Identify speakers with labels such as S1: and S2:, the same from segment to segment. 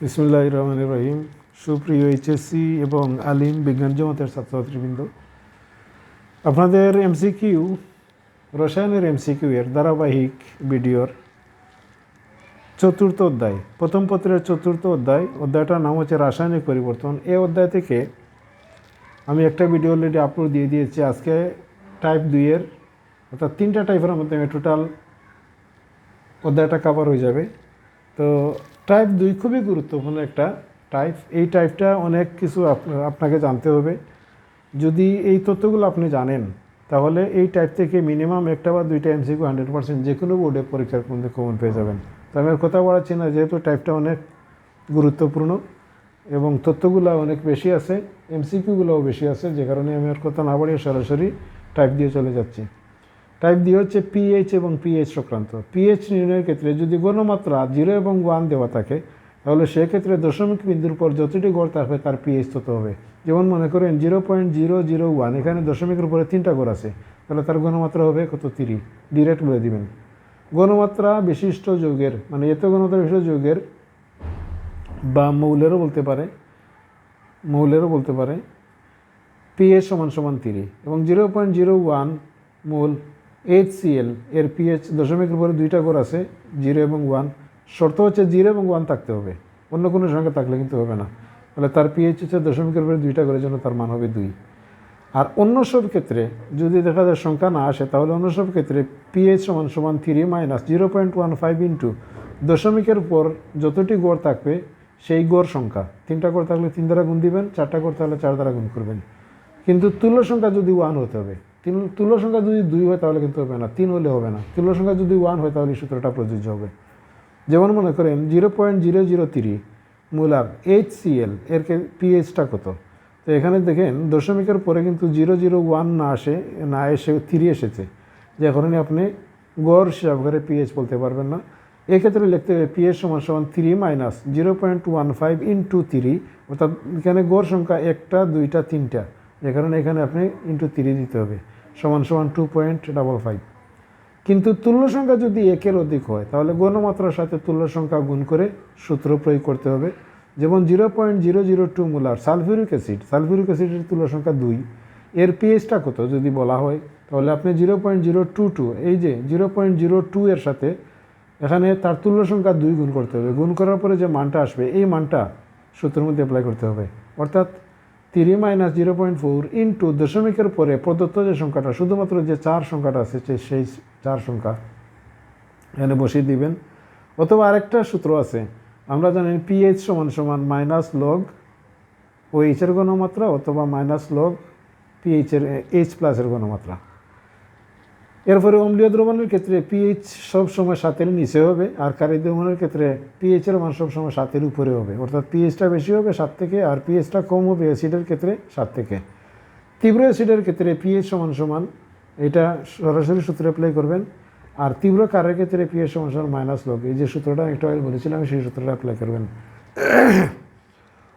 S1: বিসমুল্লাহ রহমান রহিম সুপ্রিয় এইচএসসি এবং আলিম বিজ্ঞান জমাতের ছাত্রছাত্রীবৃন্দ, আপনাদের এমসিকিউ, রসায়নের এমসিকিউ এর ধারাবাহিক ভিডিওর চতুর্থ অধ্যায়, প্রথম পত্রের চতুর্থ অধ্যায়, অধ্যায়টার নাম হচ্ছে রাসায়নিক পরিবর্তন। এই অধ্যায় থেকে আমি একটা ভিডিও অলরেডি আপলোড দিয়ে দিয়েছি। আজকে টাইপ দুইয়ের অর্থাৎ তিনটা টাইপের মাধ্যমে টোটাল অধ্যায়টা কাভার হয়ে যাবে। তো টাইপ দুই খুবই গুরুত্বপূর্ণ একটা টাইপ এই টাইপটা অনেক কিছু আপ- আপনাকে জানতে হবে। যদি এই তথ্যগুলো আপনি জানেন, তাহলে এই টাইপ থেকে মিনিমাম একটা বা দুইটা এমসিকিউ হান্ড্রেড পার্সেন্ট যে কোনো বোর্ডে পরীক্ষার মধ্যে কমন পেয়ে যাবেন। তো আমি আর কথা বলাচ্ছি না, যেহেতু টাইপটা অনেক গুরুত্বপূর্ণ এবং তথ্যগুলো অনেক বেশি আছে এমসিকিউগুলোও বেশি আছে, যে কারণে আমি আর কথা না বাড়িয়ে সরাসরি টাইপ দিয়ে চলে যাচ্ছি। টাইপ দিয়ে হচ্ছে পিএইচ এবং পিএইচ সংক্রান্ত পিএইচ নির্ণয়ের ক্ষেত্রে যদি গণমাত্রা জিরো এবং ওয়ান দেওয়া থাকে, তাহলে সেক্ষেত্রে দশমিক বিন্দুর পর যতটি গড় থাকবে তার পিএইচ তত হবে। যেমন মনে করেন zero point zero zero one এখানে দশমিকের উপরে তিনটা গড় আছে, তাহলে তার গণমাত্রা হবে কত? তিরি ডিরেক্ট বলে দিবেন। গণমাত্রা বিশিষ্ট যৌগের মানে এত গণমাত্রা বিশিষ্ট যৌগের বা মৌলেরও বলতে পারে, মৌলেরও বলতে পারে পিএইচ সমান সমান তিরি এবং জিরো পয়েন্ট জিরো ওয়ান মূল এইচ সিএল এর পিএইচ দশমিকের উপরে দুইটা গড় আছে, জিরো এবং ওয়ান। শর্ত হচ্ছে জিরো এবং ওয়ান থাকতে হবে। অন্য কোনো সংখ্যা থাকলে কিন্তু হবে না। তাহলে তার পিএইচ হচ্ছে দশমিকের উপরে দুইটা গড়ের জন্য তার মান হবে দুই। আর অন্য সব ক্ষেত্রে যদি দেখা যায় সংখ্যা না আসে, তাহলে অন্য সব ক্ষেত্রে পিএইচ সমান সমান three minus zero point one five into দশমিকের পর যতটি গড় থাকবে, সেই গড় সংখ্যা। তিনটা গড় থাকলে তিন দ্বারা গুণ দিবেন, চারটা গড় থাকলে চার দ্বারা গুণ করবেন। কিন্তু তুল্য সংখ্যা যদি ওয়ান হতে হবে তিন তুল্য সংখ্যা যদি দুই হয় তাহলে কিন্তু হবে না, তিন হলে হবে না। তুল্য সংখ্যা যদি ওয়ান হয় তাহলে সূত্রটা প্রযোজ্য হবে। যেমন মনে করেন zero point zero zero three molar H CL এর পিএইচটা কত? তো এখানে দেখেন দশমিকের পরে কিন্তু জিরো জিরো ওয়ান না আসে, না এসে থ্রি এসেছে। যে কারণে আপনি গড় হিসাব করে পিএইচ বলতে পারবেন না। এক্ষেত্রে লিখতে হবে পিএইচ সমান সমান three minus zero point one five into three অর্থাৎ এখানে গড় সংখ্যা একটা, দুইটা, তিনটা। যে কারণে এখানে আপনি ইন্টু থ্রি দিতে হবে। সমান সমান টু পয়েন্ট ডাবল ফাইভ কিন্তু তুল্য সংখ্যা যদি একের অধিক হয়, তাহলে গণমাত্রার সাথে তুল্য সংখ্যা গুণ করে সূত্র প্রয়োগ করতে হবে। যেমন zero point zero zero two molar sulphuric acid sulphuric অ্যাসিডের তুল্য সংখ্যা দুই। এর পিএইচটা কত যদি বলা হয়, তাহলে আপনি zero point zero two two এই যে জিরো পয়েন্ট জিরো টু এর সাথে এখানে তার তুল্য সংখ্যা দুই গুণ করতে হবে। গুণ করার পরে যে মানটা আসবে, এই মানটা সূত্রের মধ্যে অ্যাপ্লাই করতে হবে। অর্থাৎ three minus zero point four into দশমিকের পরে প্রদত্ত যে সংখ্যাটা, শুধুমাত্র যে চার সংখ্যাটা আছে সেই চার সংখ্যা এখানে বসিয়ে দিবেন। অথবা আরেকটা সূত্র আছে, আমরা জানি পিএইচ সমান সমান মাইনাস লগ ও এইচের গণমাত্রা অথবা মাইনাস লগ পিএইচের এইচ প্লাসের গণমাত্রা এরপরে অম্লীয় দ্রবণের ক্ষেত্রে পিএইচ সবসময় সাতের নিচে হবে, আর কারি দ্রবণের ক্ষেত্রে পিএইচের মান সবসময় সাতের উপরে হবে। অর্থাৎ পিএইচটা বেশি হবে সাত থেকে, আর পিএইচটা কম হবে অ্যাসিডের ক্ষেত্রে সাত থেকে। তীব্র অ্যাসিডের ক্ষেত্রে পিএইচ সমান সমান, এটা সরাসরি সূত্রে অ্যাপ্লাই করবেন। আর তীব্র কারের ক্ষেত্রে পিএইচ সমান সমান মাইনাস লগ এই যে সূত্রটা একটু আগে বলেছিলাম সেই সূত্রটা অ্যাপ্লাই করবেন।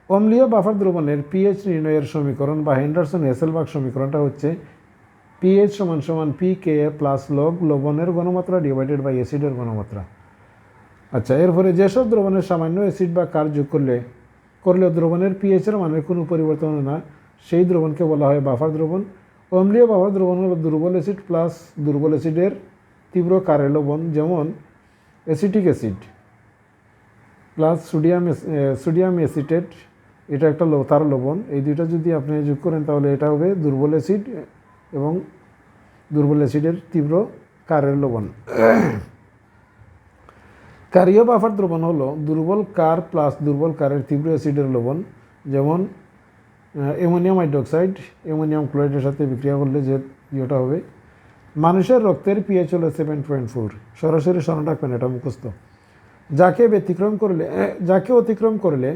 S1: অম্লীয় বাফার দ্রবণের পিএইচ নির্ণয়ের সমীকরণ বা হেন্ডারসন হেসেলবাগ সমীকরণটা হচ্ছে পিএইচ সমান সমান পি কে প্লাস লগ লবণের গণমাত্রা ডিভাইডেড বাই অ্যাসিডের গণমাত্রা আচ্ছা এরপরে যেসব দ্রবণের সামান্য অ্যাসিড বা কার যোগ করলে, করলেও দ্রবণের পিএইচের মানের কোনো পরিবর্তন না। সেই দ্রবণকে বলা হয় বাফার দ্রবণ। অম্লীয় বাফার দ্রবণ হলো দুর্বল অ্যাসিড প্লাস দুর্বল অ্যাসিডের তীব্র কারে লবণ, যেমন acetic acid plus sodium sodium acetate এটা একটা তার লবণ। এই দুইটা যদি আপনি যোগ করেন, তাহলে এটা হবে দুর্বল অ্যাসিড এবং দুর্বল অ্যাসিডের তীব্র কারের লবণ। কারীয় বাফার দ্রবণ হলো দুর্বল কার প্লাস দুর্বল কারের তীব্র অ্যাসিডের লবণ, যেমন অ্যামোনিয়াম হাইড্রোক্সাইড, অ্যামোনিয়াম ক্লোরাইডের সাথে বিক্রিয়া করলে যে ইয়েটা হবে, মানুষের রক্তের পিএইচ হলো সেভেন পয়েন্ট ফোর সরাসরি স্মরণ রাখবেন এটা মুখস্থ। যাকে ব্যতিক্রম করলে যাকে অতিক্রম করলে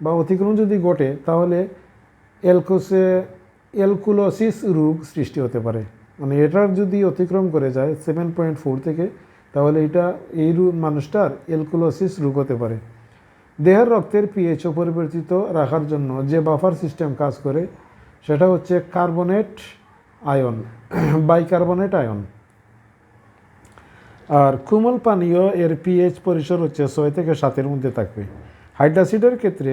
S1: বা অতিক্রম যদি ঘটে, তাহলে এলকোসে এলকুলোসিস রোগ সৃষ্টি হতে পারে। মানে এটার যদি অতিক্রম করে যায় সেভেন পয়েন্ট ফোর থেকে, তাহলে এটা এই মানুষটার এলকুলোসিস রোগ হতে পারে। দেহের রক্তের পিএইচ পরিবর্তিত রাখার জন্য যে বাফার সিস্টেম কাজ করে, সেটা হচ্ছে কার্বনেট আয়ন বাইকার্বনেট আয়ন আর কোমল পানীয় এর পিএইচ পরিসর হচ্ছে ছয় থেকে সাতের মধ্যে থাকবে। হাইড্রাসিডের ক্ষেত্রে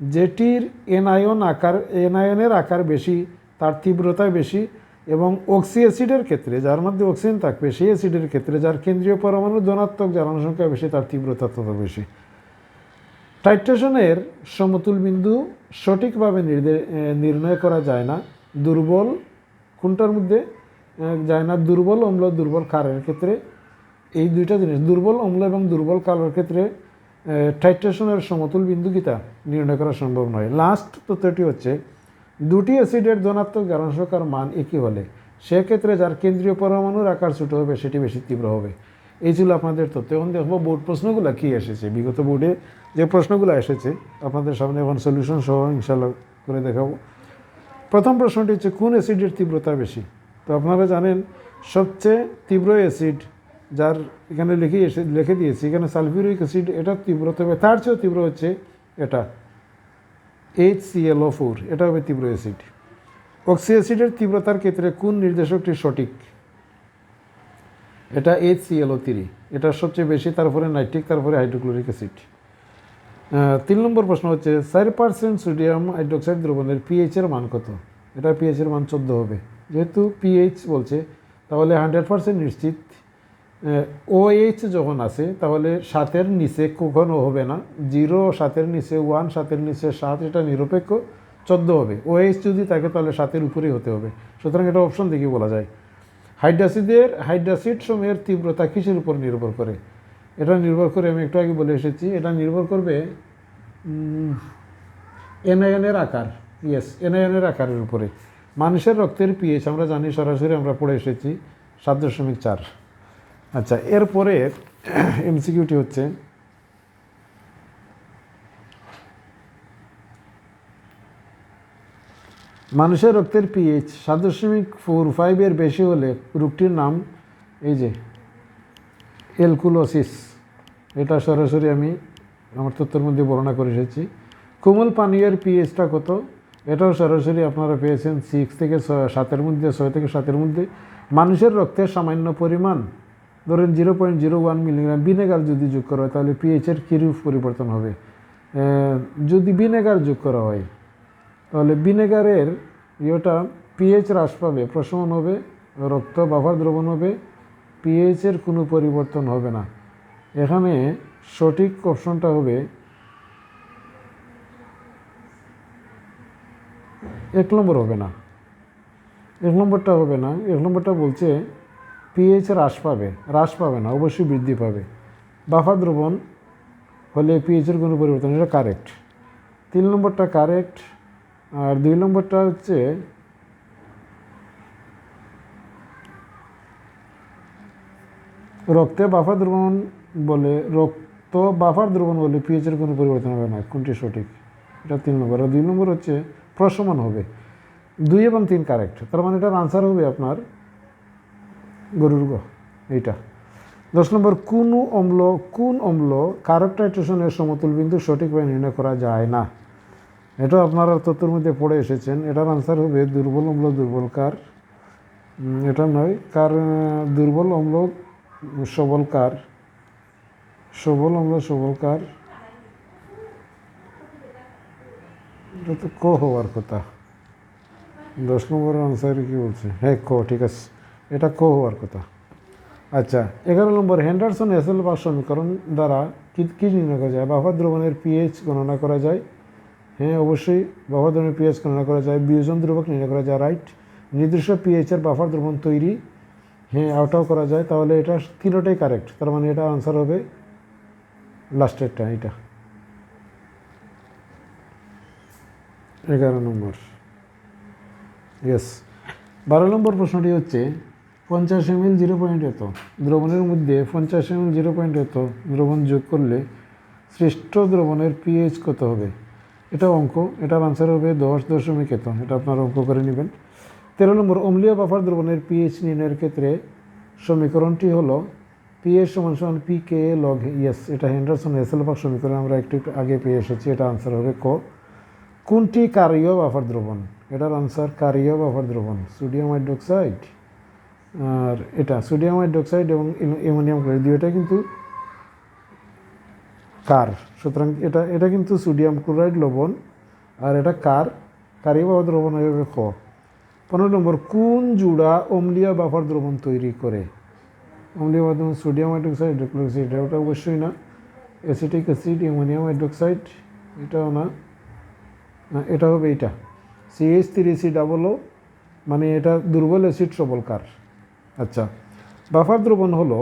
S1: যেটির এনায়ন আকার এনায়নের আকার বেশি তার তীব্রতা বেশি এবং অক্সি অ্যাসিডের ক্ষেত্রে, যার মধ্যে অক্সিজেন থাকবে, সেই অ্যাসিডের ক্ষেত্রে যার কেন্দ্রীয় পরমাণু ধনাত্মক জারণ সংখ্যা বেশি, তার তীব্রতা তত বেশি। টাইট্রেশনের সমতুল বিন্দু সঠিকভাবে নির্ণয় করা যায় না, দুর্বল কোনটার মধ্যে? যায় না দুর্বল অম্ল, দুর্বল কারের ক্ষেত্রে। এই দুইটা জিনিস, দুর্বল অম্ল এবং দুর্বল কালোর ক্ষেত্রে টাইট্রেশনের সমতুল বিন্দু কিতা? নির্ণয় করা সম্ভব নয়। লাস্ট তথ্যটি হচ্ছে দুটি অ্যাসিডের ধনাত্মক সংখ্যার মান একই হলে সেক্ষেত্রে যার কেন্দ্রীয় পরমাণুর আকার ছোট হবে, সেটি বেশি তীব্র হবে। এই ছিল আপনাদের তথ্য। এখন দেখব বোর্ড প্রশ্নগুলো কী এসেছে। বিগত বোর্ডে যে প্রশ্নগুলো এসেছে, আপনাদের সামনে এখন সলিউশন সহ ইনশাল্লাহ করে দেখাবো। প্রথম প্রশ্নটি হচ্ছে, কোন অ্যাসিডের তীব্রতা বেশি? তো আপনারা জানেন, সবচেয়ে তীব্র অ্যাসিড যার এখানে লিখে এসে, লিখে দিয়েছি, এখানে সালফিউরিক অ্যাসিড এটার তীব্রতা হবে, তার চেয়েও তীব্র হচ্ছে এটা। এইচ সিএলও ফোর এটা হবে তীব্র অ্যাসিড অক্সি অ্যাসিডের তীব্রতার ক্ষেত্রে কোন নির্দেশকটি সঠিক? এটা এইচ সিএলও থ্রি এটা সবচেয়ে বেশি, তারপরে নাইট্রিক তারপরে হাইড্রোক্লোরিক অ্যাসিড তিন নম্বর প্রশ্ন হচ্ছে, চার পার্সেন্ট সোডিয়াম হাইড্রোক্সাইড দ্রবণের পিএইচের মান কত? এটা পিএইচের মান চোদ্দ হবে। যেহেতু পিএইচ বলছে, তাহলে হান্ড্রেড পার্সেন্ট নিশ্চিত ওএইচ যখন আছে, তাহলে সাতের নিচে কখনো হবে না, জিরো সাতের নিচে ওয়ান, সাতের নিচে সাত, এটা নিরপেক্ষ, চোদ্দ হবে। ওএইচ যদি থাকে, তাহলে সাতের উপরেই হতে হবে। সুতরাং এটা অপশন দেখে বলা যায়। হাইড্রাসিডের হাইড্রাসিড সময়ের তীব্রতা কিসের উপর নির্ভর করে? এটা নির্ভর করে, আমি একটু আগে বলে এসেছি, এটা নির্ভর করবে এনআইএনের আকার। ইয়েস এনআইএনের আকারের উপরে। মানুষের রক্তের পিএইচ আমরা জানি সরাসরি আমরা পড়ে এসেছি, সাত দশমিক চার। আচ্ছা এরপরে এমসিকিউটি হচ্ছে মানুষের রক্তের পিএইচ সাত দশমিক ফোর ফাইভের বেশি হলে রোগটির নাম এই যে এলকুলোসিস। এটা সরাসরি আমি আমার তথ্যের মধ্যে বর্ণনা করে এসেছি। কোমল পানীয়ের পিএইচটা কত? এটাও সরাসরি আপনারা পেয়েছেন সিক্স থেকে সাতের মধ্যে, ছয় থেকে সাতের মধ্যে। মানুষের রক্তের সামান্য পরিমাণ ধরেন zero point zero one milligram vinegar যদি যোগ করা হয়, তাহলে পিএইচের কীরূপ পরিবর্তন হবে? যদি ভিনেগার যোগ করা হয়, তাহলে ভিনেগারের ইয়েটা পিএইচ হ্রাস পাবে, প্রশমন হবে, রক্ত বাফার দ্রবণ হবে পিএইচের কোনো পরিবর্তন হবে না। এখানে সঠিক অপশনটা হবে এক নম্বর হবে না। এক নম্বরটা হবে না, এক নম্বরটা বলছে পিএইচ হ্রাস পাবে হ্রাস পাবে না, অবশ্যই বৃদ্ধি পাবে। বাফার দ্রবণ হলে পিএইচের কোনো পরিবর্তন এটা কারেক্ট তিন নম্বরটা কারেক্ট আর দুই নম্বরটা হচ্ছে রক্তে বাফার দ্রবণ বলে, রক্ত বাফার দ্রবণ বলে পিএইচের কোনো পরিবর্তন হবে না, কোনটি সঠিক? এটা তিন নম্বর। আর দুই নম্বর হচ্ছে প্রশমন হবে। দুই এবং তিন কারেক্ট তার মানে এটার আনসার হবে আপনার গরুর গ, এইটা। দশ নম্বর, কোন অম্ল কোন অম্ল কারক টাইট্রেশনের সমতুল বিন্দু সঠিকভাবে নির্ণয় করা যায় না? এটা আপনারা তথ্যের মধ্যে পড়ে এসেছেন। এটার আনসার হবে দুর্বল অম্ল, দুর্বল কার। এটা নয়, কার দুর্বল অম্ল, সবল কার। সবল অম্ল, সবল কার। এটা তো ক হওয়ার কথা? দশ নম্বরের আনসারে কি বলছে? হ্যাঁ ক, ঠিক আছে। এটা কো হওয়ার কথা। আচ্ছা এগারো নম্বর হ্যান্ডারসন এসএল বা সমীকরণ দ্বারা কি, কী নির্ণয় করা যায়? বাফার দ্রবণের পিএইচ গণনা করা যায়। হ্যাঁ অবশ্যই বাফার দ্রবণের পিএইচ গণনা করা যায়। বিয়োজন ধ্রুবক নির্ণয় করা যায় রাইট নির্দিষ্ট পিএইচের বাফার দ্রবণ তৈরি। হ্যাঁ আউটাও করা যায়। তাহলে এটা তিনোটাই কারেক্ট তার মানে এটা আনসার হবে লাস্টেরটা এটা এগারো নম্বর। ইয়েস বারো নম্বর প্রশ্নটি হচ্ছে পঞ্চাশ এমএল জিরো পয়েন্ট এত। দ্রবণের মধ্যে পঞ্চাশ এমএল জিরো পয়েন্ট এত দ্রবণ যোগ করলে শ্রেষ্ঠ দ্রবণের পিএইচ কত হবে? এটা অঙ্ক, এটার আনসার হবে দশ দশমিক এত। এটা আপনারা অঙ্ক করে নেবেন। তেরো নম্বর, অম্লীয় বাফার দ্রবণের পিএইচ নির্ণয়ের ক্ষেত্রে সমীকরণটি হলো পিএইচ সমান সমান পি কে লগ ইয়েস এটা হ্যান্ডারসন এসেলবাক সমীকরণ আমরা একটু আগে পেয়ে এসেছি। এটা আনসার হবে ক। কোনটি কারীয় বাফার দ্রবণ? এটার আনসার কারীয় বাফার দ্রবণ সোডিয়াম হাইড্রোক্সাইড আর এটা সোডিয়াম হাইড্রোক্সাইড এবং অ্যামোনিয়াম ক্লোরাইড দুইটা কিন্তু কার? সুতরাং এটা এটা কিন্তু সোডিয়াম ক্লোরাইড লবণ আর এটা কার? কারি বাবা দ্রবণ হবে খ। পনেরো নম্বর কোন জুড়া অম্লীয় বাফার দ্রবণ তৈরি করে? অম্লীয় দ্রবণ সোডিয়াম হাইড্রোক্সাইড হাইড্রোক্লোরাইড ওটা অবশ্যই না। অ্যাসিটিক অ্যাসিড অ্যামোনিয়াম হাইড্রোক্সাইড এটাও না। না, এটা হবে এইটা। সিএইচ থ্রি সি ডাবল মানে এটা দুর্বল অ্যাসিড সবল কার? আচ্ছা বাফার দ্রবণ হলো,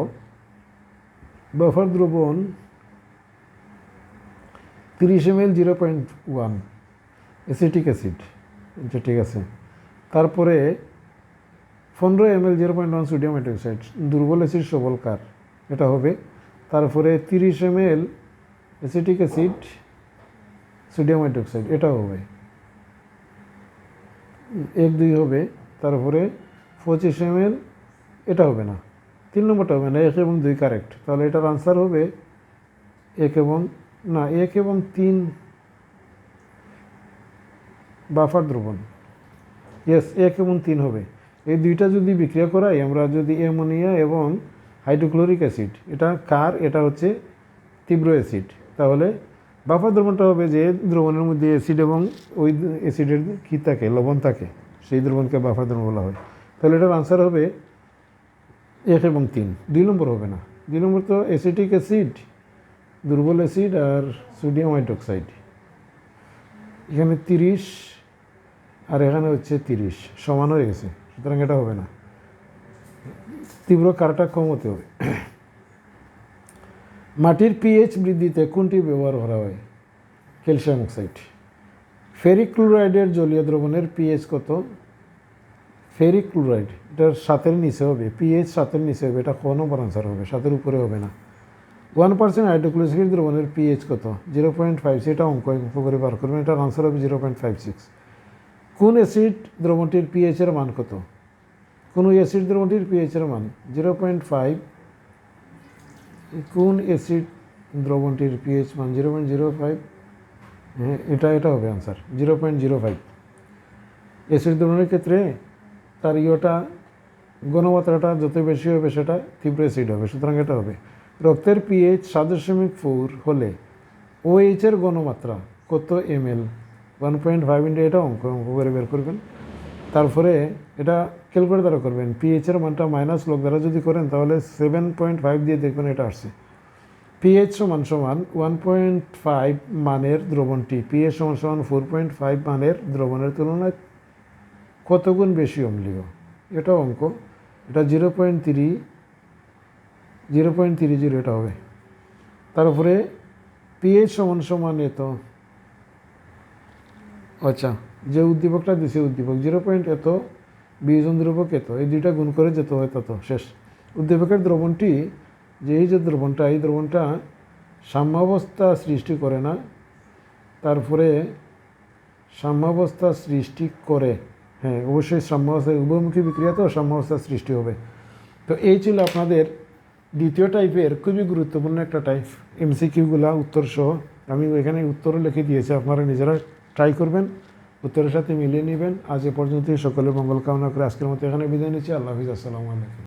S1: বাফার দ্রবণ তিরিশ M L zero point one acetic acid আচ্ছা ঠিক আছে। তারপরে পনেরো M L zero point one sodium hydroxide, দুর্বল অ্যাসিড, সবল কার, এটা হবে। তারপরে তিরিশ M L acetic acid, sodium hydroxide এটাও হবে। এক দুই হবে। তারপরে পঁচিশ এম এল এটা হবে না। তিন নম্বরটা হবে না, এক এবং দুই কারেক্ট তাহলে এটার আনসার হবে এক এবং, না, এক এবং তিন বাফার দ্রবণ। ইয়েস এক এবং তিন হবে। এই দুইটা যদি বিক্রিয়া করাই, আমরা যদি অ্যামোনিয়া এবং হাইড্রোক্লোরিক অ্যাসিড এটা কার? এটা হচ্ছে তীব্র অ্যাসিড তাহলে বাফার দ্রবণটা হবে যে দ্রবণের মধ্যে অ্যাসিড এবং ওই অ্যাসিডের কী থাকে? লবণ থাকে। সেই দ্রবণকে বাফার দ্রবণ বলা হয়। তাহলে এটার আনসার হবে এক এবং তিন। দুই নম্বর হবে না। দুই নম্বর তো অ্যাসিটিক অ্যাসিড দুর্বল অ্যাসিড আর সোডিয়াম হাইড্রোক্সাইড এখানে তিরিশ আর এখানে হচ্ছে তিরিশ। সমান হয়ে গেছে। সুতরাং এটা হবে না। তীব্র কারটা কম হতে হবে। মাটির পিএইচ বৃদ্ধিতে কোনটি ব্যবহার করা হয়? Calcium oxide. ফেরিক ক্লোরাইডের জলীয় দ্রবণের পিএইচ কত? ফেরিক ক্লোরাইড এটার সাতের নিচে হবে পিএইচ সাতের নিচে হবে, এটা ক নম্বর আনসার হবে, সাতের উপরে হবে না। ওয়ান পার্সেন্ট হাইড্রোক্লোসিড দ্রবণের পিএইচ কত? জিরো পয়েন্ট ফাইভ সেটা অঙ্ক অঙ্ক করে বার করবেন, এটার আনসার হবে জিরো পয়েন্ট ফাইভ সিক্স কোন অ্যাসিড দ্রবণটির পিএইচের মান কত? কোন অ্যাসিড দ্রবণটির পিএইচের মান? জিরো পয়েন্ট ফাইভ কোন অ্যাসিড দ্রবণটির পিএইচ মান? জিরো পয়েন্ট জিরো ফাইভ হ্যাঁ এটা এটা হবে answer zero point zero five acid দ্রবণের ক্ষেত্রে তার ইয়েটা, গুণমাত্রাটা যত বেশি হবে সেটা তীব্র অ্যাসিড হবে, সুতরাং এটা হবে। রক্তের পিএইচ সাত দশমিক ফোর হলে ওএইচের গণমাত্রা কত M L one point five into এটা অঙ্ক অঙ্ক করে বের করবেন। তারপরে এটা ক্যালকুলেট দ্বারা করবেন পিএইচের মানটা মাইনাস লগ দ্বারা যদি করেন, তাহলে সেভেন পয়েন্ট ফাইভ দিয়ে দেখবেন এটা আসছে। পিএইচ সমান সমান ওয়ান পয়েন্ট ফাইভ মানের দ্রবণটি পিএইচ সমান সমান ফোর পয়েন্ট ফাইভ মানের দ্রবণের তুলনায় কত গুণ বেশি অম্লীয়? এটা অঙ্ক। এটা zero point three zero point three zero, এটা হবে। তারপরে পিএইচ সমান সমান এত। আচ্ছা যে উদ্দীপকটা দিছে উদ্দীপক, জিরো পয়েন্ট এত বিয়োজন দ্রবক এত, এই দুইটা গুণ করে যেত হয় তত, শেষ। উদ্দীপকের দ্রবণটি, যে এই যে দ্রবণটা, এই দ্রবণটা সাম্যাবস্থা সৃষ্টি করে না, তারপরে সাম্যাবস্থা সৃষ্টি করে। হ্যাঁ অবশ্যই সাম্যাবস্থায় উভয়মুখী বিক্রিয়া তো সাম্যাবস্থা সৃষ্টি হবে। তো এই ছিল আপনাদের দ্বিতীয় টাইপের খুবই গুরুত্বপূর্ণ একটা টাইপ এমসিকিউগুলা উত্তর সহ আমি এখানে উত্তরও লিখে দিয়েছি, আপনারা নিজেরা ট্রাই করবেন, উত্তরের সাথে মিলিয়ে নেবেন। আজ এ পর্যন্ত সকলের মঙ্গল কামনা করে আজকের মতো এখানে বিদায় নিচ্ছি। আল্লাহ হাফিজ, আসসালামু আলাইকুম।